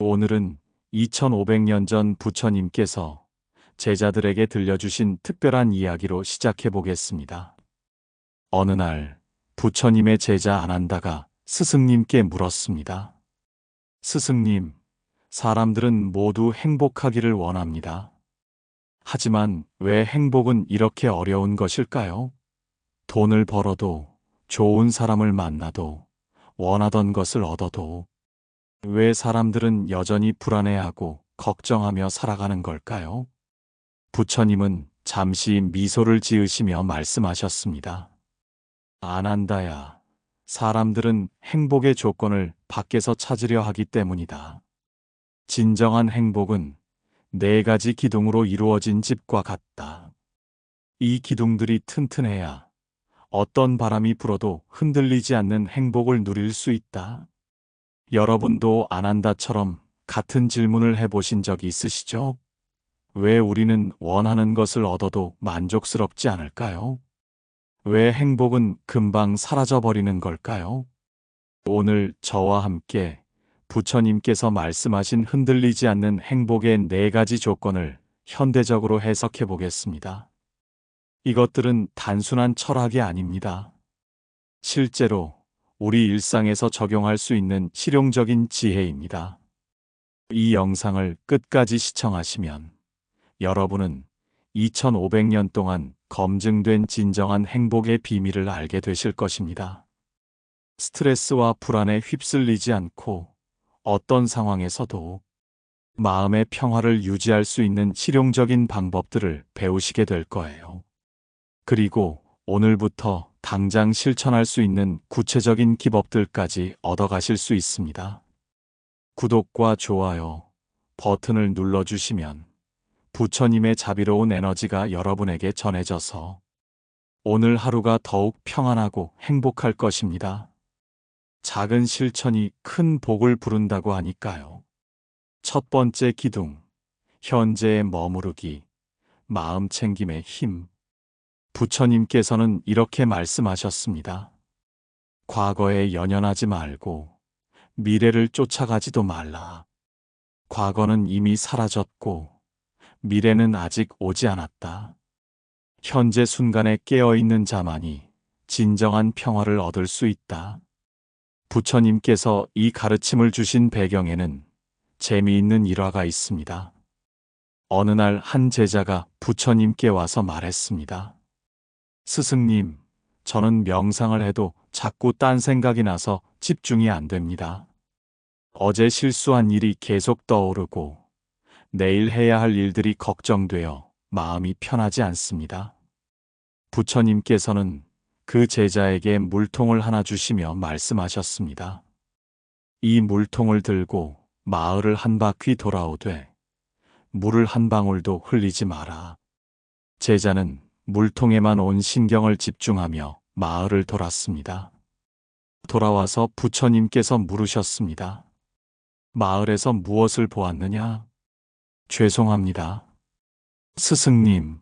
오늘은 2500년 전 부처님께서 제자들에게 들려주신 특별한 이야기로 시작해 보겠습니다. 어느 날 부처님의 제자 아난다가 스승님께 물었습니다. 스승님, 사람들은 모두 행복하기를 원합니다. 하지만 왜 행복은 이렇게 어려운 것일까요? 돈을 벌어도 좋은 사람을 만나도 원하던 것을 얻어도 왜 사람들은 여전히 불안해하고 걱정하며 살아가는 걸까요? 부처님은 잠시 미소를 지으시며 말씀하셨습니다. 아난다야, 사람들은 행복의 조건을 밖에서 찾으려 하기 때문이다. 진정한 행복은 네 가지 기둥으로 이루어진 집과 같다. 이 기둥들이 튼튼해야 어떤 바람이 불어도 흔들리지 않는 행복을 누릴 수 있다. 여러분도 아난다처럼 같은 질문을 해보신 적 있으시죠? 왜 우리는 원하는 것을 얻어도 만족스럽지 않을까요? 왜 행복은 금방 사라져버리는 걸까요? 오늘 저와 함께 부처님께서 말씀하신 흔들리지 않는 행복의 네 가지 조건을 현대적으로 해석해 보겠습니다. 이것들은 단순한 철학이 아닙니다. 실제로 우리 일상에서 적용할 수 있는 실용적인 지혜입니다. 이 영상을 끝까지 시청하시면 여러분은 2500년 동안 검증된 진정한 행복의 비밀을 알게 되실 것입니다. 스트레스와 불안에 휩쓸리지 않고 어떤 상황에서도 마음의 평화를 유지할 수 있는 실용적인 방법들을 배우시게 될 거예요. 그리고 오늘부터 당장 실천할 수 있는 구체적인 기법들까지 얻어가실 수 있습니다. 구독과 좋아요 버튼을 눌러주시면 부처님의 자비로운 에너지가 여러분에게 전해져서 오늘 하루가 더욱 평안하고 행복할 것입니다. 작은 실천이 큰 복을 부른다고 하니까요. 첫 번째 기둥, 현재에 머무르기, 마음 챙김의 힘. 부처님께서는 이렇게 말씀하셨습니다. 과거에 연연하지 말고 미래를 쫓아가지도 말라. 과거는 이미 사라졌고 미래는 아직 오지 않았다. 현재 순간에 깨어있는 자만이 진정한 평화를 얻을 수 있다. 부처님께서 이 가르침을 주신 배경에는 재미있는 일화가 있습니다. 어느 날 한 제자가 부처님께 와서 말했습니다. 스승님, 저는 명상을 해도 자꾸 딴 생각이 나서 집중이 안 됩니다. 어제 실수한 일이 계속 떠오르고 내일 해야 할 일들이 걱정되어 마음이 편하지 않습니다. 부처님께서는 그 제자에게 물통을 하나 주시며 말씀하셨습니다. 이 물통을 들고 마을을 한 바퀴 돌아오되 물을 한 방울도 흘리지 마라. 제자는 물통에만 온 신경을 집중하며 마을을 돌았습니다. 돌아와서 부처님께서 물으셨습니다. 마을에서 무엇을 보았느냐? 죄송합니다. 스승님,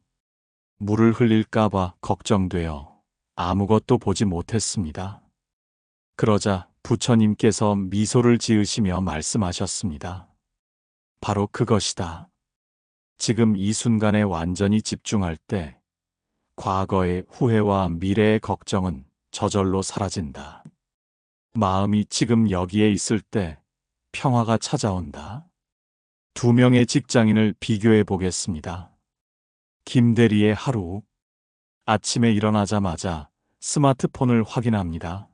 물을 흘릴까봐 걱정되어 아무것도 보지 못했습니다. 그러자 부처님께서 미소를 지으시며 말씀하셨습니다. 바로 그것이다. 지금 이 순간에 완전히 집중할 때 과거의 후회와 미래의 걱정은 저절로 사라진다. 마음이 지금 여기에 있을 때 평화가 찾아온다. 두 명의 직장인을 비교해 보겠습니다. 김대리의 하루. 아침에 일어나자마자 스마트폰을 확인합니다.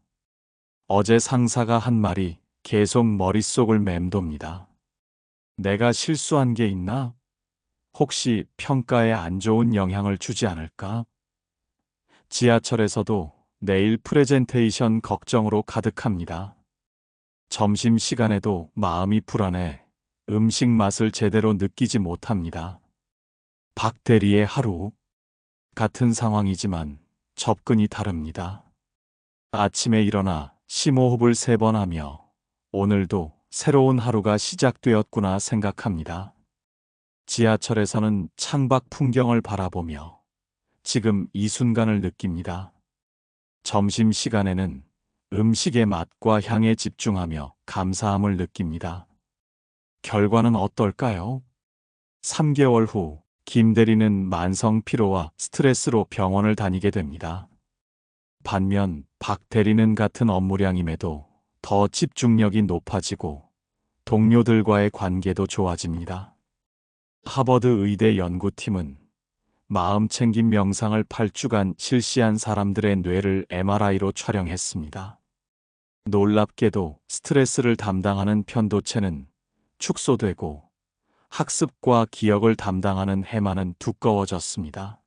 어제 상사가 한 말이 계속 머릿속을 맴돕니다. 내가 실수한 게 있나? 혹시 평가에 안 좋은 영향을 주지 않을까? 지하철에서도 내일 프레젠테이션 걱정으로 가득합니다. 점심 시간에도 마음이 불안해 음식 맛을 제대로 느끼지 못합니다. 박 대리의 하루. 같은 상황이지만 접근이 다릅니다. 아침에 일어나 심호흡을 세 번 하며 오늘도 새로운 하루가 시작되었구나 생각합니다. 지하철에서는 창밖 풍경을 바라보며 지금 이 순간을 느낍니다. 점심 시간에는 음식의 맛과 향에 집중하며 감사함을 느낍니다. 결과는 어떨까요? 3개월 후, 김 대리는 만성 피로와 스트레스로 병원을 다니게 됩니다. 반면 박 대리는 같은 업무량임에도 더 집중력이 높아지고 동료들과의 관계도 좋아집니다. 하버드 의대 연구팀은 마음 챙김 명상을 8주간 실시한 사람들의 뇌를 MRI로 촬영했습니다. 놀랍게도 스트레스를 담당하는 편도체는 축소되고 학습과 기억을 담당하는 해마는 두꺼워졌습니다.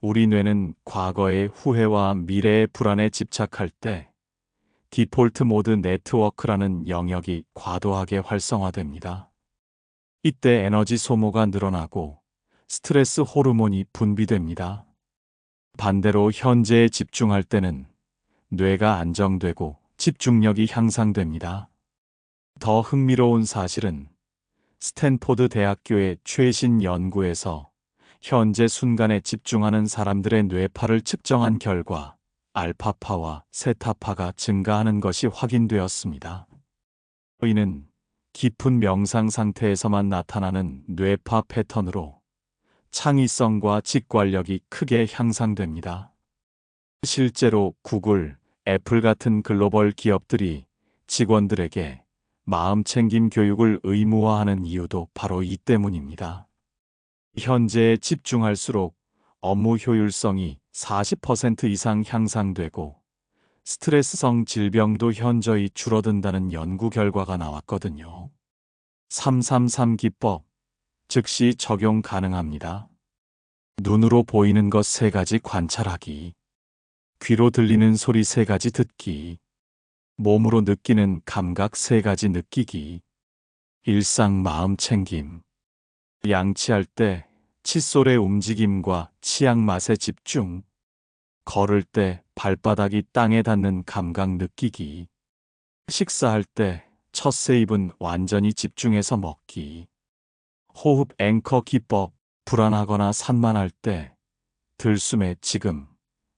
우리 뇌는 과거의 후회와 미래의 불안에 집착할 때 디폴트 모드 네트워크라는 영역이 과도하게 활성화됩니다. 이때 에너지 소모가 늘어나고 스트레스 호르몬이 분비됩니다. 반대로 현재에 집중할 때는 뇌가 안정되고 집중력이 향상됩니다. 더 흥미로운 사실은 스탠포드 대학교의 최신 연구에서 현재 순간에 집중하는 사람들의 뇌파를 측정한 결과 알파파와 세타파가 증가하는 것이 확인되었습니다. 이는 깊은 명상 상태에서만 나타나는 뇌파 패턴으로 창의성과 직관력이 크게 향상됩니다. 실제로 구글, 애플 같은 글로벌 기업들이 직원들에게 마음 챙김 교육을 의무화하는 이유도 바로 이 때문입니다. 현재에 집중할수록 업무 효율성이 40% 이상 향상되고 스트레스성 질병도 현저히 줄어든다는 연구 결과가 나왔거든요. 333 기법 즉시 적용 가능합니다. 눈으로 보이는 것 세 가지 관찰하기. 귀로 들리는 소리 세 가지 듣기. 몸으로 느끼는 감각 세 가지 느끼기. 일상 마음 챙김. 양치할 때 칫솔의 움직임과 치약 맛에 집중. 걸을 때 발바닥이 땅에 닿는 감각 느끼기. 식사할 때 첫 세입은 완전히 집중해서 먹기. 호흡 앵커 기법. 불안하거나 산만할 때 들숨에 지금,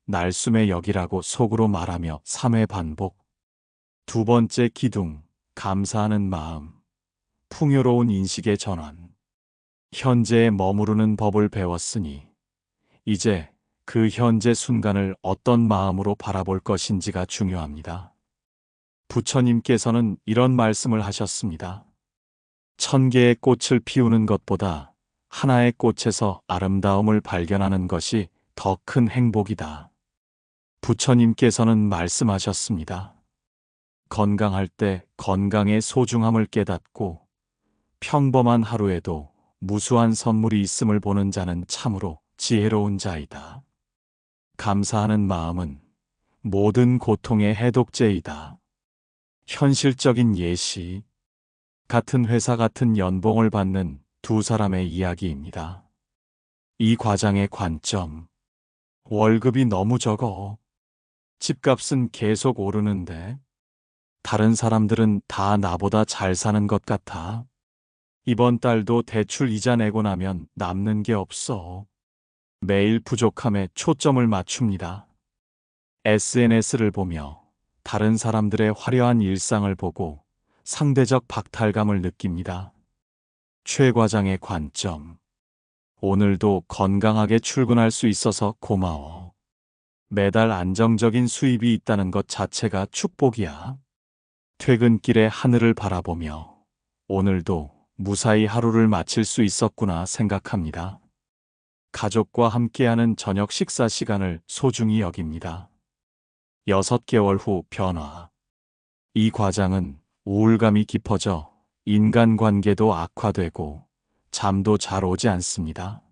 날숨에 여기라고 속으로 말하며 3회 반복. 두 번째 기둥, 감사하는 마음, 풍요로운 인식의 전환. 현재에 머무르는 법을 배웠으니 이제 그 현재 순간을 어떤 마음으로 바라볼 것인지가 중요합니다. 부처님께서는 이런 말씀을 하셨습니다. 천 개의 꽃을 피우는 것보다 하나의 꽃에서 아름다움을 발견하는 것이 더 큰 행복이다. 부처님께서는 말씀하셨습니다. 건강할 때 건강의 소중함을 깨닫고 평범한 하루에도 무수한 선물이 있음을 보는 자는 참으로 지혜로운 자이다. 감사하는 마음은 모든 고통의 해독제이다. 현실적인 예시. 같은 회사 같은 연봉을 받는 두 사람의 이야기입니다. 이 과장의 관점. 월급이 너무 적어. 집값은 계속 오르는데. 다른 사람들은 다 나보다 잘 사는 것 같아. 이번 달도 대출 이자 내고 나면 남는 게 없어. 매일 부족함에 초점을 맞춥니다. SNS를 보며 다른 사람들의 화려한 일상을 보고 상대적 박탈감을 느낍니다. 최 과장의 관점. 오늘도 건강하게 출근할 수 있어서 고마워. 매달 안정적인 수입이 있다는 것 자체가 축복이야. 퇴근길에 하늘을 바라보며 오늘도 무사히 하루를 마칠 수 있었구나 생각합니다. 가족과 함께하는 저녁 식사 시간을 소중히 여깁니다. 6개월 후 변화. 이 과장은 우울감이 깊어져 인간관계도 악화되고 잠도 잘 오지 않습니다.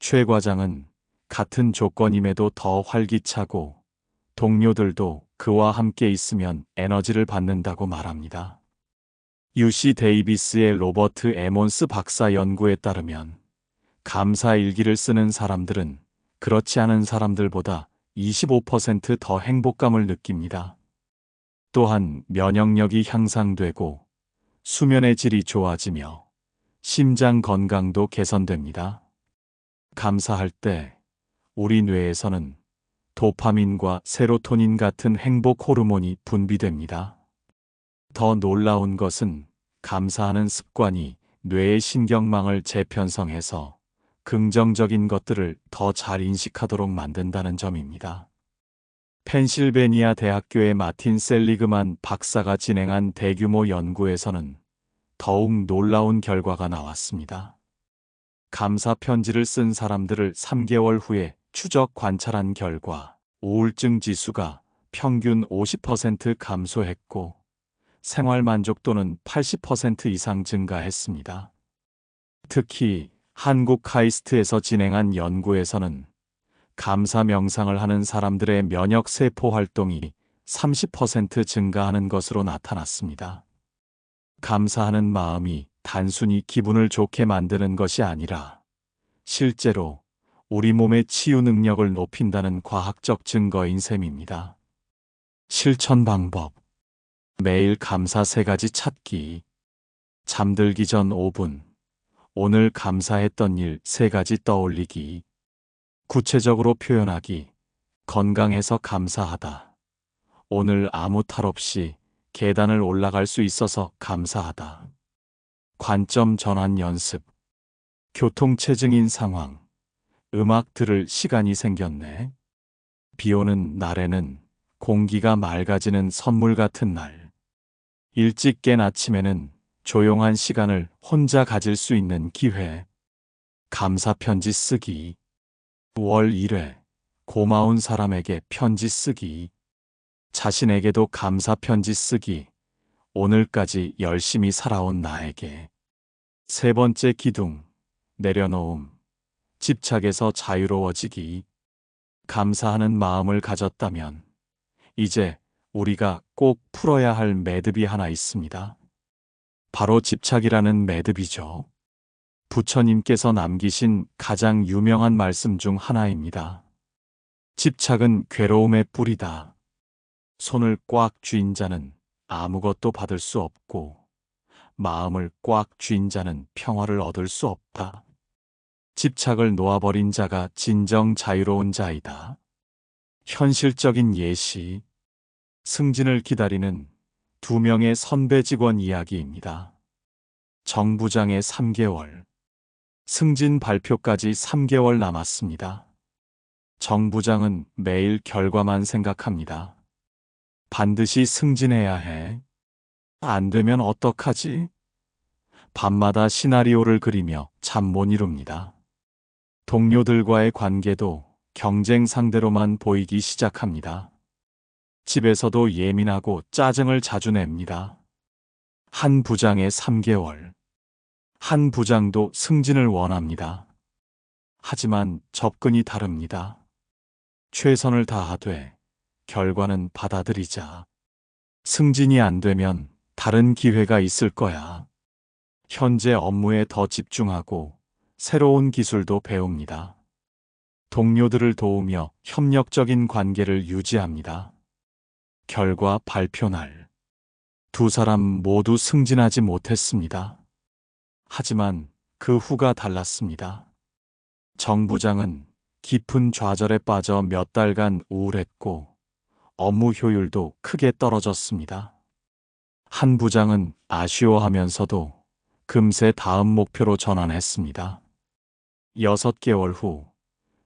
최 과장은 같은 조건임에도 더 활기차고 동료들도 그와 함께 있으면 에너지를 받는다고 말합니다. UC 데이비스의 로버트 에몬스 박사 연구에 따르면 감사 일기를 쓰는 사람들은 그렇지 않은 사람들보다 25%더 행복감을 느낍니다. 또한 면역력이 향상되고 수면의 질이 좋아지며 심장 건강도 개선됩니다. 감사할 때 우리 뇌에서는 도파민과 세로토닌 같은 행복 호르몬이 분비됩니다. 더 놀라운 것은 감사하는 습관이 뇌의 신경망을 재편성해서 긍정적인 것들을 더 잘 인식하도록 만든다는 점입니다. 펜실베니아 대학교의 마틴 셀리그만 박사가 진행한 대규모 연구에서는 더욱 놀라운 결과가 나왔습니다. 감사 편지를 쓴 사람들을 3개월 후에 추적 관찰한 결과 우울증 지수가 평균 50% 감소했고 생활 만족도는 80% 이상 증가했습니다. 특히 한국 카이스트에서 진행한 연구에서는 감사 명상을 하는 사람들의 면역 세포 활동이 30% 증가하는 것으로 나타났습니다. 감사하는 마음이 단순히 기분을 좋게 만드는 것이 아니라 실제로 우리 몸의 치유 능력을 높인다는 과학적 증거인 셈입니다. 실천 방법. 매일 감사 세 가지 찾기. 잠들기 전 5분. 오늘 감사했던 일 세 가지 떠올리기. 구체적으로 표현하기. 건강해서 감사하다. 오늘 아무 탈 없이 계단을 올라갈 수 있어서 감사하다. 관점 전환 연습. 교통체증인 상황. 음악 들을 시간이 생겼네. 비 오는 날에는 공기가 맑아지는 선물 같은 날. 일찍 깬 아침에는 조용한 시간을 혼자 가질 수 있는 기회. 감사 편지 쓰기. 월 1회. 고마운 사람에게 편지 쓰기. 자신에게도 감사 편지 쓰기. 오늘까지 열심히 살아온 나에게. 세 번째 기둥. 내려놓음. 집착에서 자유로워지기. 감사하는 마음을 가졌다면 이제 우리가 꼭 풀어야 할 매듭이 하나 있습니다. 바로 집착이라는 매듭이죠. 부처님께서 남기신 가장 유명한 말씀 중 하나입니다. 집착은 괴로움의 뿌리다. 손을 꽉 쥐인 자는 아무것도 받을 수 없고, 마음을 꽉 쥐인 자는 평화를 얻을 수 없다. 집착을 놓아버린 자가 진정 자유로운 자이다. 현실적인 예시, 승진을 기다리는 두 명의 선배 직원 이야기입니다. 정 부장의 3개월, 승진 발표까지 3개월 남았습니다. 정 부장은 매일 결과만 생각합니다. 반드시 승진해야 해. 안 되면 어떡하지? 밤마다 시나리오를 그리며 잠 못 이룹니다. 동료들과의 관계도 경쟁 상대로만 보이기 시작합니다. 집에서도 예민하고 짜증을 자주 냅니다. 한 부장의 3개월. 한 부장도 승진을 원합니다. 하지만 접근이 다릅니다. 최선을 다하되 결과는 받아들이자. 승진이 안 되면 다른 기회가 있을 거야. 현재 업무에 더 집중하고 새로운 기술도 배웁니다. 동료들을 도우며 협력적인 관계를 유지합니다. 결과 발표 날. 두 사람 모두 승진하지 못했습니다. 하지만 그 후가 달랐습니다. 정 부장은 깊은 좌절에 빠져 몇 달간 우울했고 업무 효율도 크게 떨어졌습니다. 한 부장은 아쉬워하면서도 금세 다음 목표로 전환했습니다. 6개월 후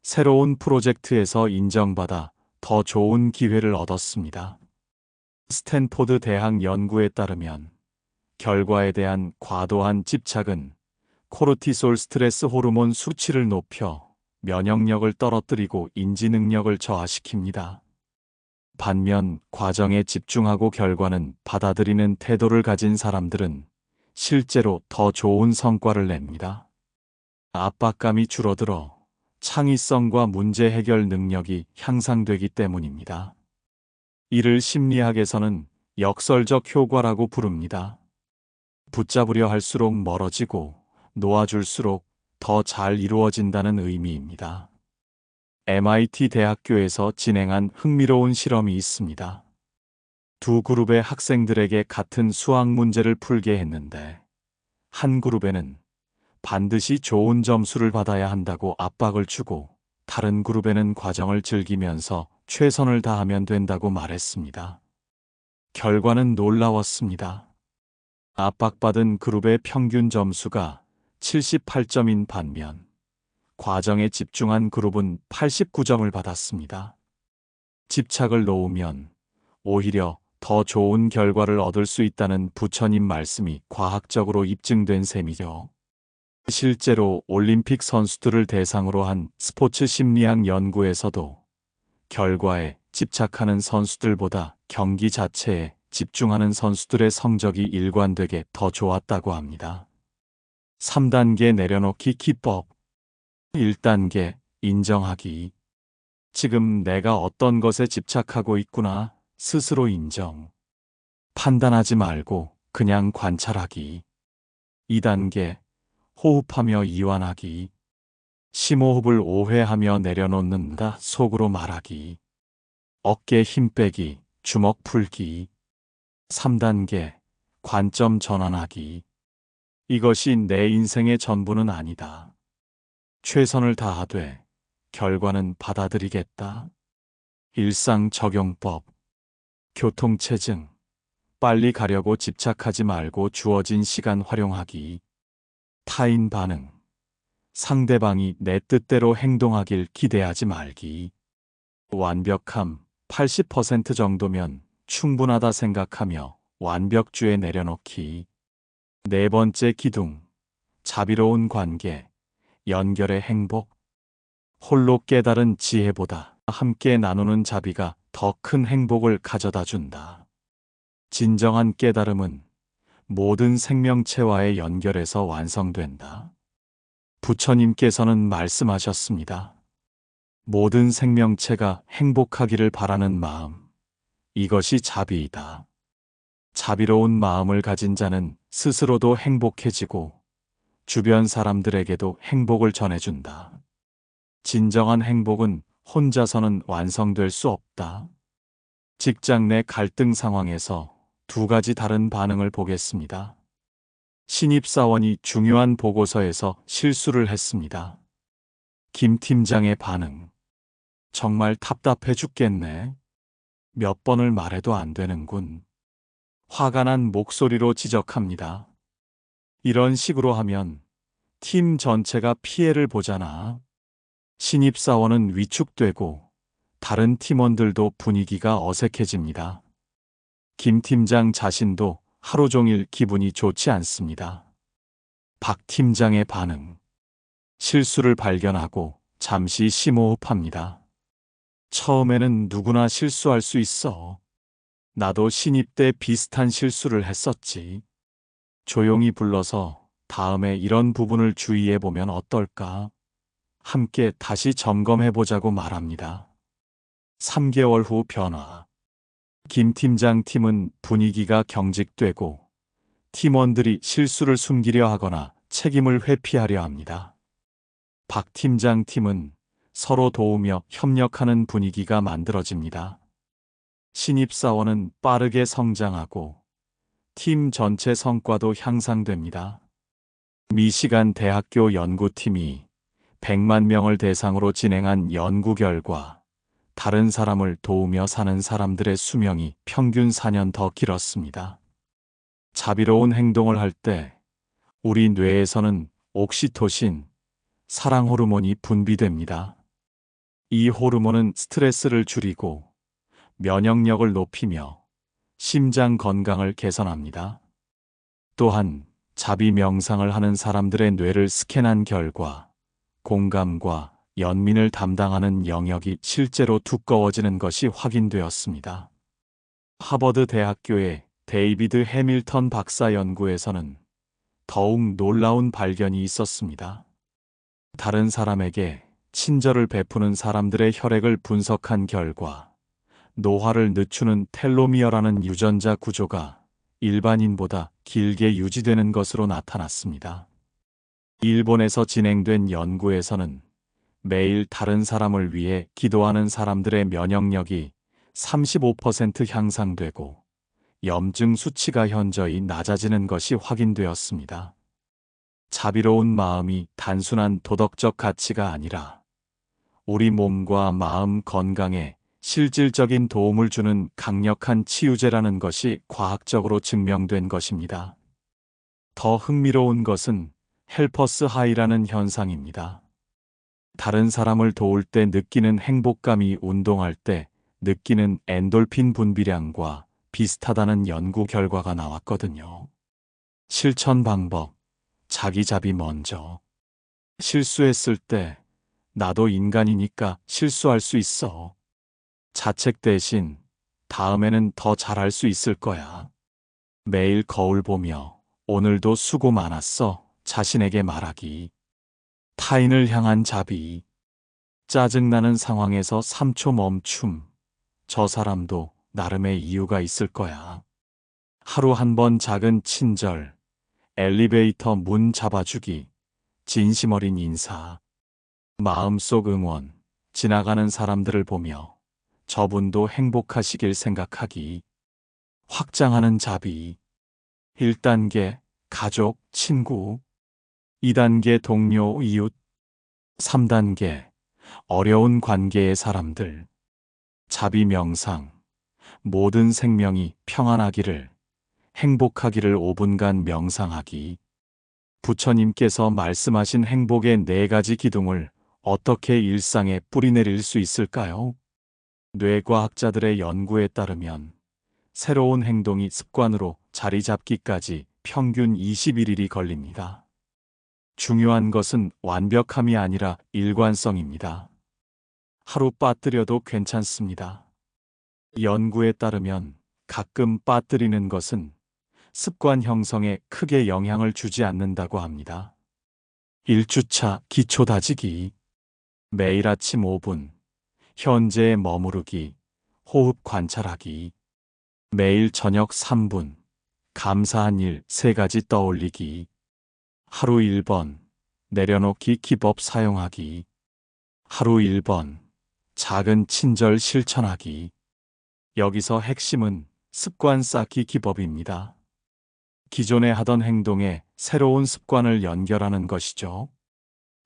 새로운 프로젝트에서 인정받아 더 좋은 기회를 얻었습니다. 스탠포드 대학 연구에 따르면 결과에 대한 과도한 집착은 코르티솔 스트레스 호르몬 수치를 높여 면역력을 떨어뜨리고 인지 능력을 저하시킵니다. 반면 과정에 집중하고 결과는 받아들이는 태도를 가진 사람들은 실제로 더 좋은 성과를 냅니다. 압박감이 줄어들어 창의성과 문제 해결 능력이 향상되기 때문입니다. 이를 심리학에서는 역설적 효과라고 부릅니다. 붙잡으려 할수록 멀어지고 놓아줄수록 더 잘 이루어진다는 의미입니다. MIT 대학교에서 진행한 흥미로운 실험이 있습니다. 두 그룹의 학생들에게 같은 수학 문제를 풀게 했는데, 한 그룹에는 반드시 좋은 점수를 받아야 한다고 압박을 주고, 다른 그룹에는 과정을 즐기면서 최선을 다하면 된다고 말했습니다. 결과는 놀라웠습니다. 압박받은 그룹의 평균 점수가 78점인 반면 과정에 집중한 그룹은 89점을 받았습니다. 집착을 놓으면 오히려 더 좋은 결과를 얻을 수 있다는 부처님 말씀이 과학적으로 입증된 셈이죠. 실제로 올림픽 선수들을 대상으로 한 스포츠 심리학 연구에서도 결과에 집착하는 선수들보다 경기 자체에 집중하는 선수들의 성적이 일관되게 더 좋았다고 합니다. 3단계 내려놓기 기법 1단계 인정하기 지금 내가 어떤 것에 집착하고 있구나 스스로 인정. 판단하지 말고 그냥 관찰하기. 2단계 호흡하며 이완하기. 심호흡을 오해하며 내려놓는다 속으로 말하기. 어깨 힘 빼기, 주먹 풀기. 3단계 관점 전환하기. 이것이 내 인생의 전부는 아니다. 최선을 다하되 결과는 받아들이겠다. 일상 적용법. 교통체증. 빨리 가려고 집착하지 말고 주어진 시간 활용하기. 타인 반응. 상대방이 내 뜻대로 행동하길 기대하지 말기. 완벽함 80% 정도면 충분하다 생각하며 완벽주에 내려놓기. 네 번째 기둥. 자비로운 관계. 연결의 행복. 홀로 깨달은 지혜보다 함께 나누는 자비가 더 큰 행복을 가져다 준다. 진정한 깨달음은 모든 생명체와의 연결에서 완성된다. 부처님께서는 말씀하셨습니다. 모든 생명체가 행복하기를 바라는 마음. 이것이 자비이다. 자비로운 마음을 가진 자는 스스로도 행복해지고 주변 사람들에게도 행복을 전해준다. 진정한 행복은 혼자서는 완성될 수 없다. 직장 내 갈등 상황에서 두 가지 다른 반응을 보겠습니다. 신입사원이 중요한 보고서에서 실수를 했습니다. 김 팀장의 반응. 정말 답답해 죽겠네. 몇 번을 말해도 안 되는군. 화가 난 목소리로 지적합니다. 이런 식으로 하면 팀 전체가 피해를 보잖아. 신입사원은 위축되고 다른 팀원들도 분위기가 어색해집니다. 김 팀장 자신도 하루 종일 기분이 좋지 않습니다. 박 팀장의 반응. 실수를 발견하고 잠시 심호흡합니다. 처음에는 누구나 실수할 수 있어. 나도 신입 때 비슷한 실수를 했었지. 조용히 불러서 다음에 이런 부분을 주의해 보면 어떨까? 함께 다시 점검해 보자고 말합니다. 3개월 후 변화. 김 팀장 팀은 분위기가 경직되고 팀원들이 실수를 숨기려 하거나 책임을 회피하려 합니다. 박 팀장 팀은 서로 도우며 협력하는 분위기가 만들어집니다. 신입사원은 빠르게 성장하고 팀 전체 성과도 향상됩니다. 미시간 대학교 연구팀이 100만 명을 대상으로 진행한 연구 결과 다른 사람을 도우며 사는 사람들의 수명이 평균 4년 더 길었습니다. 자비로운 행동을 할 때 우리 뇌에서는 옥시토신, 사랑 호르몬이 분비됩니다. 이 호르몬은 스트레스를 줄이고 면역력을 높이며 심장 건강을 개선합니다. 또한 자비 명상을 하는 사람들의 뇌를 스캔한 결과 공감과 연민을 담당하는 영역이 실제로 두꺼워지는 것이 확인되었습니다. 하버드 대학교의 데이비드 해밀턴 박사 연구에서는 더욱 놀라운 발견이 있었습니다. 다른 사람에게 친절을 베푸는 사람들의 혈액을 분석한 결과 노화를 늦추는 텔로미어라는 유전자 구조가 일반인보다 길게 유지되는 것으로 나타났습니다. 일본에서 진행된 연구에서는 매일 다른 사람을 위해 기도하는 사람들의 면역력이 35% 향상되고 염증 수치가 현저히 낮아지는 것이 확인되었습니다. 자비로운 마음이 단순한 도덕적 가치가 아니라 우리 몸과 마음 건강에 실질적인 도움을 주는 강력한 치유제라는 것이 과학적으로 증명된 것입니다. 더 흥미로운 것은 헬퍼스 하이라는 현상입니다. 다른 사람을 도울 때 느끼는 행복감이 운동할 때 느끼는 엔돌핀 분비량과 비슷하다는 연구 결과가 나왔거든요. 실천 방법. 자기 잡이 먼저. 실수했을 때 나도 인간이니까 실수할 수 있어. 자책 대신 다음에는 더 잘할 수 있을 거야. 매일 거울 보며 오늘도 수고 많았어. 자신에게 말하기. 타인을 향한 자비. 짜증나는 상황에서 3초 멈춤. 저 사람도 나름의 이유가 있을 거야. 하루 한 번 작은 친절. 엘리베이터 문 잡아주기. 진심 어린 인사. 마음속 응원. 지나가는 사람들을 보며 저분도 행복하시길 생각하기. 확장하는 자비. 1단계 가족, 친구. 2단계 동료, 이웃. 3단계 어려운 관계의 사람들. 자비 명상. 모든 생명이 평안하기를, 행복하기를 5분간 명상하기. 부처님께서 말씀하신 행복의 네 가지 기둥을 어떻게 일상에 뿌리내릴 수 있을까요? 뇌과학자들의 연구에 따르면 새로운 행동이 습관으로 자리 잡기까지 평균 21일이 걸립니다. 중요한 것은 완벽함이 아니라 일관성입니다. 하루 빠뜨려도 괜찮습니다. 연구에 따르면 가끔 빠뜨리는 것은 습관 형성에 크게 영향을 주지 않는다고 합니다. 1주차 기초 다지기. 매일 아침 5분. 현재에 머무르기. 호흡 관찰하기. 매일 저녁 3분. 감사한 일 3가지 떠올리기. 하루 1번. 내려놓기 기법 사용하기. 하루 1번. 작은 친절 실천하기. 여기서 핵심은 습관 쌓기 기법입니다. 기존에 하던 행동에 새로운 습관을 연결하는 것이죠.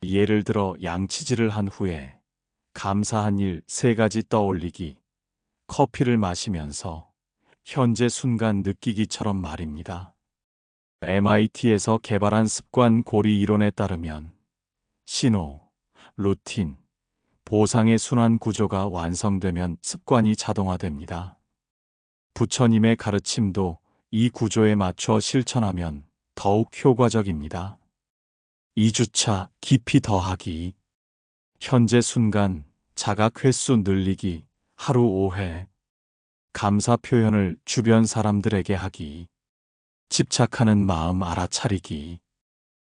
예를 들어 양치질을 한 후에 감사한 일 세 가지 떠올리기, 커피를 마시면서 현재 순간 느끼기처럼 말입니다. MIT에서 개발한 습관 고리 이론에 따르면 신호, 루틴, 보상의 순환 구조가 완성되면 습관이 자동화됩니다. 부처님의 가르침도 이 구조에 맞춰 실천하면 더욱 효과적입니다. 2주차 깊이 더하기. 현재 순간 자각 횟수 늘리기. 하루 5회. 감사 표현을 주변 사람들에게 하기. 집착하는 마음 알아차리기.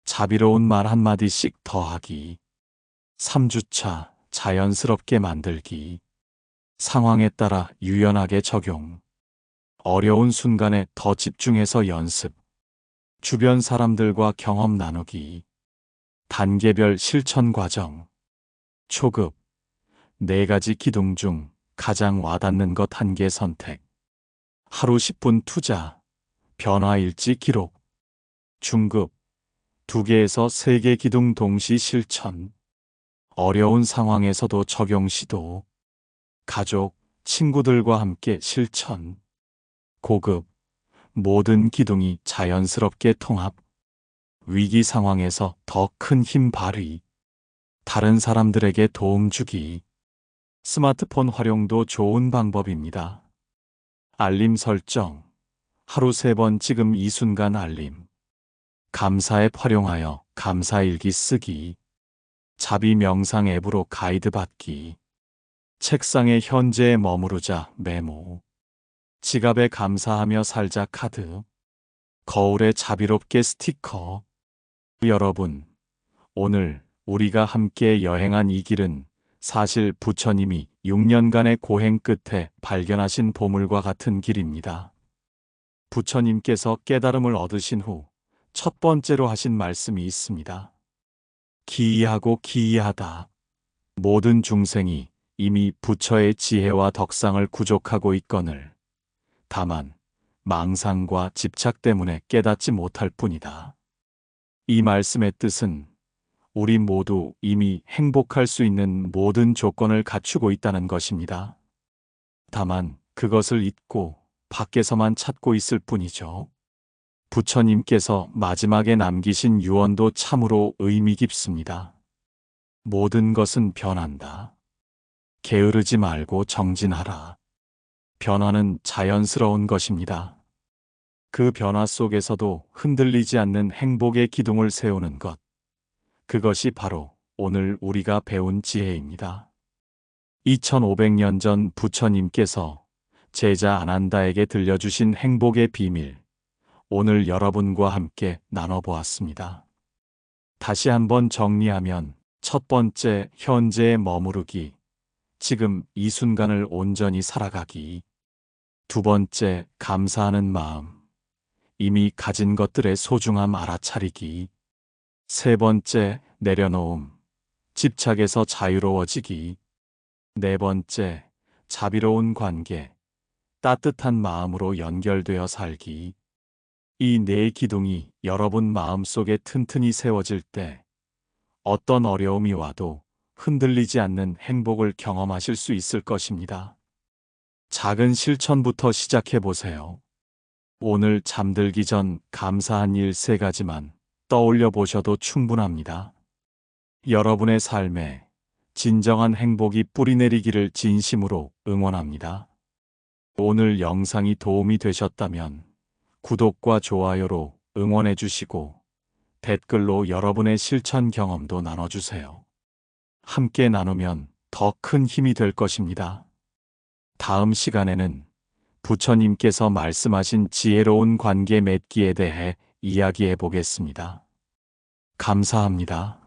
자비로운 말 한마디씩 더하기. 3주차 자연스럽게 만들기. 상황에 따라 유연하게 적용. 어려운 순간에 더 집중해서 연습. 주변 사람들과 경험 나누기. 단계별 실천 과정. 초급. 네 가지 기둥 중 가장 와닿는 것 한 개 선택. 하루 10분 투자. 변화 일지 기록. 중급. 두 개에서 세개 기둥 동시 실천. 어려운 상황에서도 적용 시도. 가족, 친구들과 함께 실천. 고급. 모든 기둥이 자연스럽게 통합. 위기 상황에서 더 큰 힘 발휘. 다른 사람들에게 도움 주기. 스마트폰 활용도 좋은 방법입니다. 알림 설정. 하루 세 번 지금 이 순간 알림. 감사 앱 활용하여 감사일기 쓰기. 자비 명상 앱으로 가이드 받기. 책상에 현재에 머무르자 메모. 지갑에 감사하며 살자 카드. 거울에 자비롭게 스티커. 여러분, 오늘 우리가 함께 여행한 이 길은 사실 부처님이 6년간의 고행 끝에 발견하신 보물과 같은 길입니다. 부처님께서 깨달음을 얻으신 후 첫 번째로 하신 말씀이 있습니다. 기이하고 기이하다. 모든 중생이 이미 부처의 지혜와 덕상을 구족하고 있거늘. 다만 망상과 집착 때문에 깨닫지 못할 뿐이다. 이 말씀의 뜻은 우리 모두 이미 행복할 수 있는 모든 조건을 갖추고 있다는 것입니다. 다만 그것을 잊고 밖에서만 찾고 있을 뿐이죠. 부처님께서 마지막에 남기신 유언도 참으로 의미 깊습니다. 모든 것은 변한다. 게으르지 말고 정진하라. 변화는 자연스러운 것입니다. 그 변화 속에서도 흔들리지 않는 행복의 기둥을 세우는 것. 그것이 바로 오늘 우리가 배운 지혜입니다. 2500년 전 부처님께서 제자 아난다에게 들려주신 행복의 비밀. 오늘 여러분과 함께 나눠보았습니다. 다시 한번 정리하면 첫 번째, 현재에 머무르기. 지금 이 순간을 온전히 살아가기. 두 번째, 감사하는 마음. 이미 가진 것들의 소중함 알아차리기. 세 번째, 내려놓음. 집착에서 자유로워지기. 네 번째, 자비로운 관계. 따뜻한 마음으로 연결되어 살기. 이 네 기둥이 여러분 마음속에 튼튼히 세워질 때 어떤 어려움이 와도 흔들리지 않는 행복을 경험하실 수 있을 것입니다. 작은 실천부터 시작해 보세요. 오늘 잠들기 전 감사한 일 세 가지만 떠올려 보셔도 충분합니다. 여러분의 삶에 진정한 행복이 뿌리내리기를 진심으로 응원합니다. 오늘 영상이 도움이 되셨다면 구독과 좋아요로 응원해 주시고 댓글로 여러분의 실천 경험도 나눠주세요. 함께 나누면 더 큰 힘이 될 것입니다. 다음 시간에는 부처님께서 말씀하신 지혜로운 관계 맺기에 대해 이야기해 보겠습니다. 감사합니다.